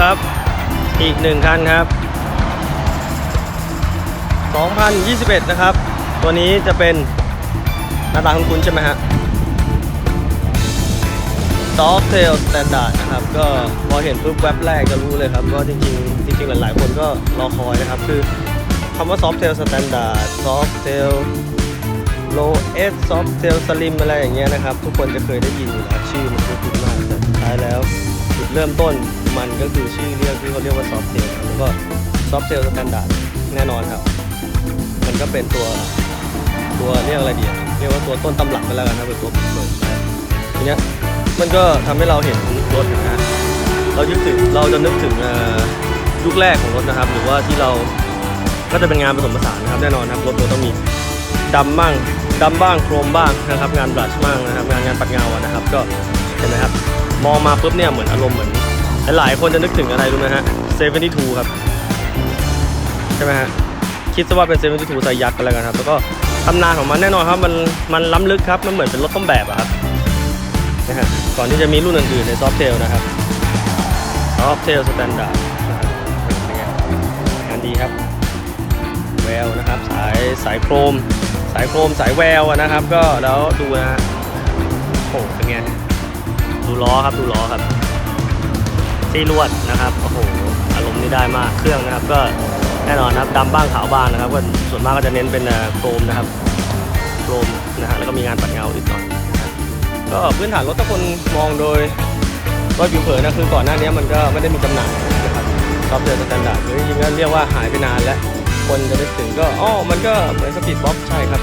ครับ อีกหนึ่งคันครับ 2021 นะครับ ตัวนี้จะเป็นหน้าตาคุ้นๆใช่ไหมฮะ Soft Tail Standard นะครับ ก็พอเห็นปุ๊บแว็บแรกจะรู้เลยครับว่าจริงๆ จริงๆ หลายๆ คนก็รอคอยนะครับ คือคำว่า Soft Tail Standard Soft Tail Low S Soft Tail Slim อะไรอย่างเงี้ยนะครับ ทุกคนจะเคยได้ยินอยู่แล้วชื่อมันคุ้นมากแต่สุดท้ายแล้วจุดเริ่มต้น ก็คือชื่อเรียกที่เขาเรียกว่า Soft Tail ครับแล้วก็ Soft Tail Standard แน่นอนครับ มันก็เป็นตัวตัวเรียกอะไรดีเรียกว่าตัวต้นตำรับไปแล้วกันนะเป็นตัวเปิดทีเนี้ยมันก็ทำให้เราเห็นรถนะฮะเรายึดถึงเราจะนึกถึงยุคแรกของรถนะครับ หรือว่าที่เราก็จะเป็นงานผสมผสานนะครับแน่นอนครับรถตัวต้องมีดำบ้างดำบ้างโครมบ้างนะครับ งานบลัชบ้างนะครับ งานงานปัดเงาอะนะครับ ก็เห็นไหมครับมองมาปุ๊บเนี่ยเหมือนอารมณ์เหมือน หลายคนจะนึกถึงอะไรรู้ไหมฮะ72ครับ ใช่ไหมฮะ คิดซะว่าเป็น72ไซยักษ์กันแล้วกันครับ แล้วก็ตำนานของมันแน่นอนครับ มันมันล้ำลึกครับ มันเหมือนเป็นรถต้นแบบอะครับนะฮะก่อนที่จะมีรุ่นอื่นๆในซอฟเทลนะครับซอฟเทลสแตนดาร์ดงานดีครับ แววนะครับ สายสายโครม สายโครมสายแววนะครับ ก็แล้วดูนะฮะโอ้เป็นไงดูล้อครับดูล้อครับ ซีลวดนะครับโอ้โหอารมณ์นี่ได้มากเครื่องนะครับ ก็แน่นอนนะครับดำบ้างขาวบ้างนะครับก็ส่วนมากก็จะเน้นเป็นโครมนะครับโครมนะฮะแล้วก็มีงานปัดเงาอีกหน่อยนก็พื้นฐานรถถ้าคนมองโดยโดยผิวเผินนะคือก่อนหน้านี้มันก็ไม่ได้มีจำหน่ายนะครับซอฟต์แวร์สแตนดาร์ดหรือจริงๆก็เรียกว่าหายไปนานแล้ว คนจะนึกถึงก็อ๋อมันก็เหมือนสปีดบ๊อบใช่ครับ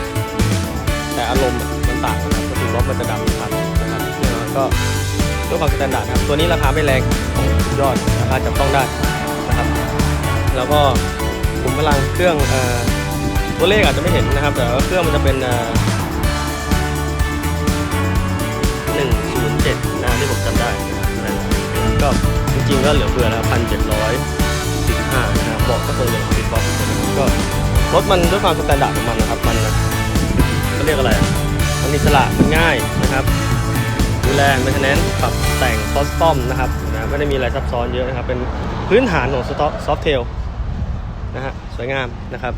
แต่อารมณ์มันต่างกันครับสปีดบ๊อบมันจะดำครับนะครับเนี่ยก็ ด้วยความสแตนดาร์ดครับตัวนี้ราคาไม่แรงสุดยอดราคาจับต้องได้นะครับ แล้วก็ขุมพลังเครื่องเอ่อตัวเลขอาจจะไม่เห็นนะครับ แต่ว่าเครื่องมันจะเป็นเอ่อ107นะที่ผมจำได้นะครับก็จริงๆก็เหลือเฟือแล้วพันเจ็ดร้อยสี่สิบห้านะครับบอกก็ทรงเหลืองติดบอกก็รถมันด้วยความสแตนดาร์ดของมันนะครับมันเขาเรียกอะไรมันอิสระมันง่ายนะครับ ดูแลแม่แนนปรับแต่งคอสตอมนะครับนะไม่ได้มีอะไรซับซ้อนเยอะนะครับ เป็นพื้นฐานของซอฟต์เทลนะฮะสวยงามนะครับ